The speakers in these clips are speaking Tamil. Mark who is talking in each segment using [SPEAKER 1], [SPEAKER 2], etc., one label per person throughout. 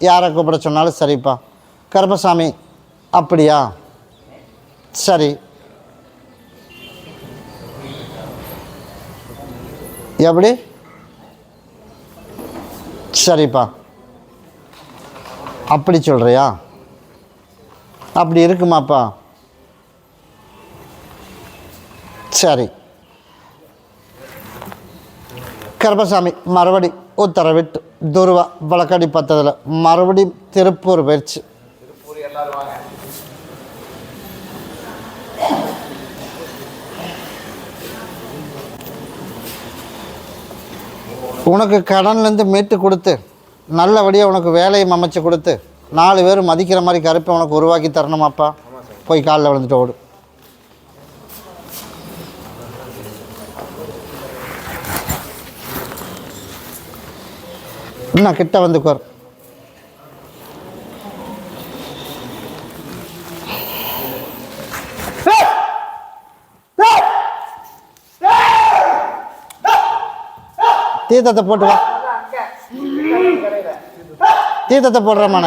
[SPEAKER 1] யாரை கூப்பிட சொன்னாலும் சரிப்பா. கருப்பசாமி அப்படியா? சரி. எப்படி? சரிப்பா. அப்படி சொல்கிறியா அப்படி இருக்குமாப்பா? சரி. கருப்பசாமி மறுபடி உத்தரவிட்டு துருவா வழக்கடி பத்ததில் மறுபடியும் திருப்பூர் போயிடுச்சு உனக்கு கடன்லேருந்து மீட்டு கொடுத்து நல்லபடியாக உனக்கு வேலையை அமைச்சு கொடுத்து நாலு பேர் மதிக்கிற மாதிரி கருப்பை உனக்கு உருவாக்கி தரணுமாப்பா? போய் காலில் விழுந்துட்டு ஓடு. இன்னும் கிட்ட வந்து தீர்த்தத்தை போட்டு வா. தீர்த்தத்தை போடுறமான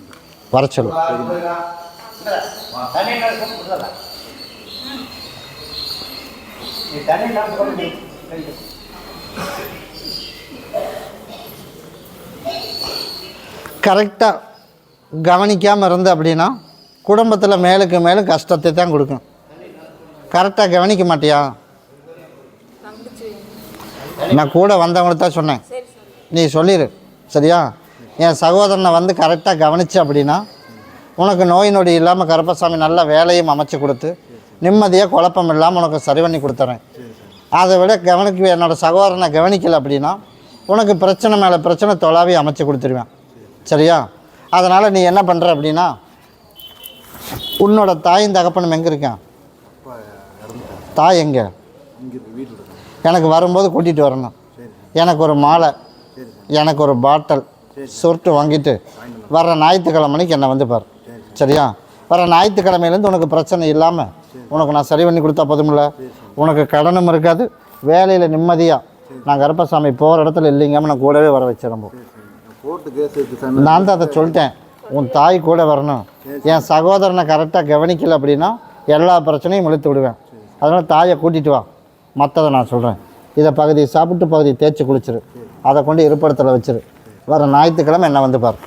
[SPEAKER 1] வர சொல்லு கரெக்டாக கவனிக்காமல் இருந்து அப்படின்னா குடும்பத்தில் மேலுக்கு மேலும் கஷ்டத்தை தான் கொடுக்கும் கரெக்டாக கவனிக்க மாட்டியா? நான் கூட வந்தவங்களுக்கு தான் சொன்னேன். நீ சொல்லிடு சரியா? என் சகோதரனை வந்து கரெக்டாக கவனிச்சு அப்படின்னா உனக்கு நோய் நொடி இல்லாமல் கருப்பசாமி நல்ல வேலையும் அமைச்சு கொடுத்து நிம்மதியாக குழப்பம் இல்லாமல் உனக்கு சரி பண்ணி கொடுத்துறேன். அதை விட கவனிக்க என்னோடய சகோதரனை கவனிக்கலை அப்படின்னா உனக்கு பிரச்சனை மேலே பிரச்சனை தொலாவி அமைச்சு கொடுத்துருவேன். சரியா? அதனால் நீ என்ன பண்ணுற அப்படின்னா உன்னோட தாயும் தகப்பனும் எங்கே இருக்கான்? தாய் எங்கே? எனக்கு வரும்போது கூட்டிகிட்டு வரணும். எனக்கு ஒரு மாலை எனக்கு ஒரு பாட்டில். சொர்ட்டு வாங்கிட்டு வர ஞாயிற்றுக்கிழமைக்கு என்னை வந்து பார். சரியா? வர ஞாயிற்றுக்கிழமையிலேருந்து உனக்கு பிரச்சனை இல்லாமல் உனக்கு நான் சரி பண்ணி கொடுத்தா போதுமில்ல உனக்கு கடனும் இருக்காது வேலையில் நிம்மதியாக நான் கருப்பசாமி போகிற இடத்துல இல்லைங்காமல் நான் கூடவே வர வச்சிடம்போ நான் தான் அதை சொல்லிட்டேன். உன் தாய் கூட வரணும். என் சகோதரனை கரெக்டாக கவனிக்கல அப்படின்னா எல்லா பிரச்சனையும் இழுத்து விடுவேன். அதனால் தாயை கூட்டிகிட்டு வா. மற்றதை நான் சொல்கிறேன் இதை பகுதி சாப்பிட்டு பகுதி தேய்ச்சி குளிச்சிரு. அதை கொண்டு இருப்பிடத்தில் வச்சிரு. வர ஞாயிற்றுக்கிழமை என்ன வந்து பார்